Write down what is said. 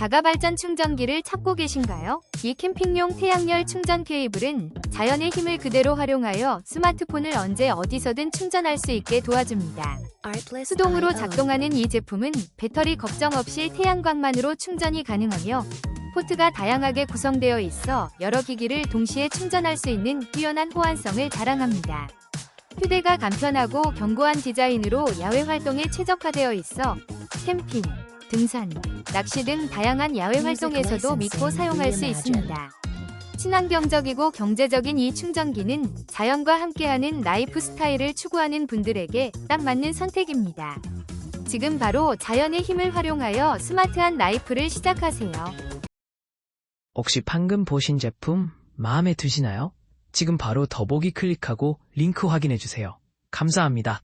자가발전 충전기를 찾고 계신가요? 이 캠핑용 태양열 충전 케이블은 자연의 힘을 그대로 활용하여 스마트폰을 언제 어디서든 충전할 수 있게 도와줍니다. 수동으로 작동하는 이 제품은 배터리 걱정 없이 태양광만으로 충전이 가능하며 포트가 다양하게 구성되어 있어 여러 기기를 동시에 충전할 수 있는 뛰어난 호환성을 자랑합니다. 휴대가 간편하고 견고한 디자인으로 야외 활동에 최적화되어 있어 캠핑, 등산, 낚시 등 다양한 야외 활동에서도 믿고 사용할 수 있습니다. 친환경적이고 경제적인 이 충전기는 자연과 함께하는 라이프 스타일을 추구하는 분들에게 딱 맞는 선택입니다. 지금 바로 자연의 힘을 활용하여 스마트한 라이프를 시작하세요. 혹시 방금 보신 제품 마음에 드시나요? 지금 바로 더보기 클릭하고 링크 확인해 주세요. 감사합니다.